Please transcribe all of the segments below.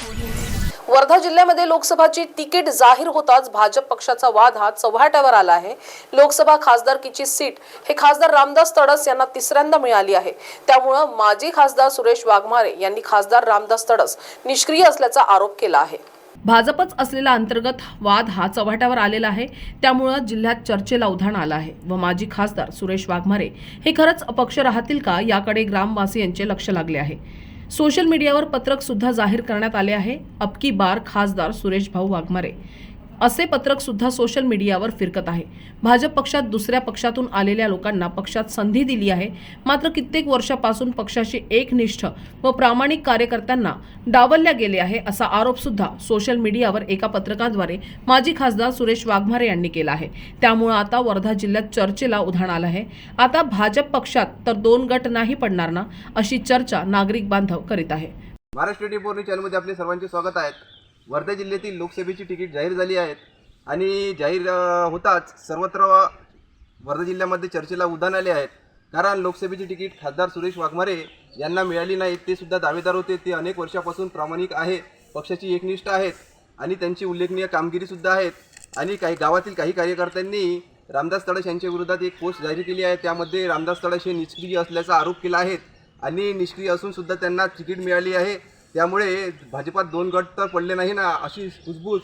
वर्धा जिल्ह्यामध्ये लोकसभाची तिकीट जाहीर होताच भाजप पक्षाचा वाद हा चव्हाट्यावर आला आहे. लोकसभा खासदारकीची सीट हे खासदार रामदास तडस यांना तिसऱ्यांदा मिळाली आहे. त्यामुळं माजी खासदार सुरेश वाघमारे यांनी खासदार रामदास तडस निष्क्रिय असल्याचा आरोप केला आहे. भाजपच असलेला अंतर्गत वाद हा चव्हाट्यावर आलेला आहे. त्यामुळं जिल्ह्यात चर्चेला उधाण आलं आहे व माजी खासदार सुरेश वाघमारे हे खरंच अपक्ष राहतील का याकडे ग्रामवासियांचे लक्ष लागले आहे. सोशल मीडियावर पत्रक सुद्धा जाहीर करण्यात आले आहे. अबकी बार खासदार सुरेश भाऊ वाघमारे. असे पत्रक सुद्धा सोशल मीडियावर फिरकत आहे. भाजप पक्षात दुसऱ्या पक्षातून आलेल्या लोकांना पक्षात संधी दिली आहे. मात्र कित्येक वर्षापासून पक्षाशी एकनिष्ठ व प्रामाणिक कार्यकर्त्यांना डावलल्या गेले आहे असा आरोप सुद्धा सोशल मीडियावर एका पत्रकाद्वारे माजी खासदार सुरेश वाघमारे यांनी केला आहे. त्यामुळे आता वर्धा जिल्ह्यात चर्चेला उधाण आलं आहे. आता भाजप पक्षात तर दोन गट नाही पडणार ना अशी चर्चा नागरिक बांधव करीत आहे. महाराष्ट्र आपले सर्वांचे स्वागत आहे. वर्धा जिल्ह्यातील लोकसभेची तिकीट जाहीर झाली आहेत आणि जाहीर होताच सर्वत्र वर्धा जिल्ह्यामध्ये चर्चेला उधाण आले आहेत. कारण लोकसभेची तिकीट खासदार सुरेश वाघमारे यांना मिळाली नाही ते सुद्धा दावेदार होते. ते अनेक वर्षापासून प्रामाणिक आहे पक्षाची एकनिष्ठ आहेत आणि त्यांची उल्लेखनीय कामगिरीसुद्धा आहेत. आणि काही गावातील काही कार्यकर्त्यांनी रामदास तडस यांच्या विरोधात एक पोस्ट जाहीर केली आहे. त्यामध्ये रामदास तडस हे निष्क्रिय असल्याचा आरोप केला आहे. आणि निष्क्रिय असूनसुद्धा त्यांना तिकीट मिळाली आहे. त्यामुळे भाजपात दोन गट तर पडले नाही ना अशी कुजबूज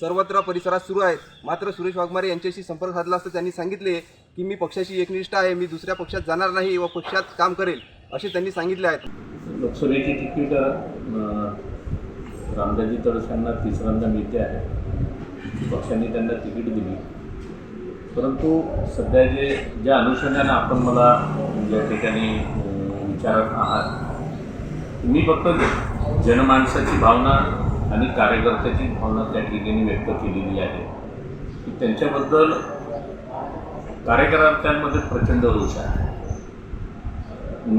सर्वत्र परिसरात सुरू आहेत मात्र सुरेश वाघमारे यांच्याशी संपर्क साधला असता त्यांनी सांगितले की मी पक्षाशी एकनिष्ठ आहे मी दुसऱ्या पक्षात जाणार नाही व पक्षात काम करेल असे त्यांनी सांगितले आहेत लोकसभेची तिकीट रामदाजी तडसांना तिसऱ्यांदा मिळते आहे. पक्षाने त्यांना तिकीट दिली. परंतु सध्या जे ज्या अनुषंगाने आपण मला ज्या ठिकाणी विचारत आहात मी फक्त जनमानसाची भावना आणि कार्यकर्त्याची भावना त्या ठिकाणी व्यक्त केलेली आहे. की त्यांच्याबद्दल कार्यकर्त्यांमध्ये प्रचंड रोष आहे.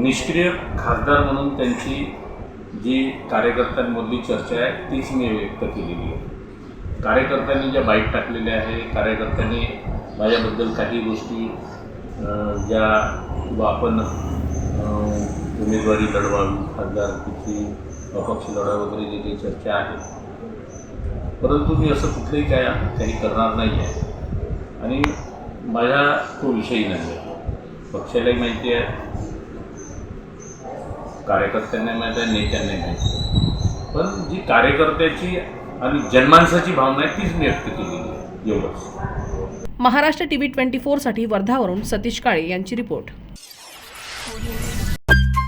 निष्क्रिय खासदार म्हणून त्यांची जी कार्यकर्त्यांमधली चर्चा आहे तीच मी व्यक्त केलेली आहे. कार्यकर्त्यांनी ज्या बाईट टाकलेल्या आहे कार्यकर्त्यांनी माझ्याबद्दल काही गोष्टी ज्या किंवा आपण उमेदवारी लढवावी खासदारकीची अपक्ष लढा वगैरे जी काही चर्चा आहे. परंतु मी असं कुठलंही काय काही करणार नाही आहे आणि माझ्या तो विषयही नाही आहे पक्षालाही माहिती आहे. कार्यकर्त्यांना माहीत आहे नेत्यांनाही माहिती आहे. पण जी कार्यकर्त्याची आणि जनमानसाची भावना आहे तीच मी व्यक्त केलेली आहे. एवढंच. महाराष्ट्र टीव्ही ट्वेंटी फोरसाठी वर्धावरून सतीश काळे यांची रिपोर्ट.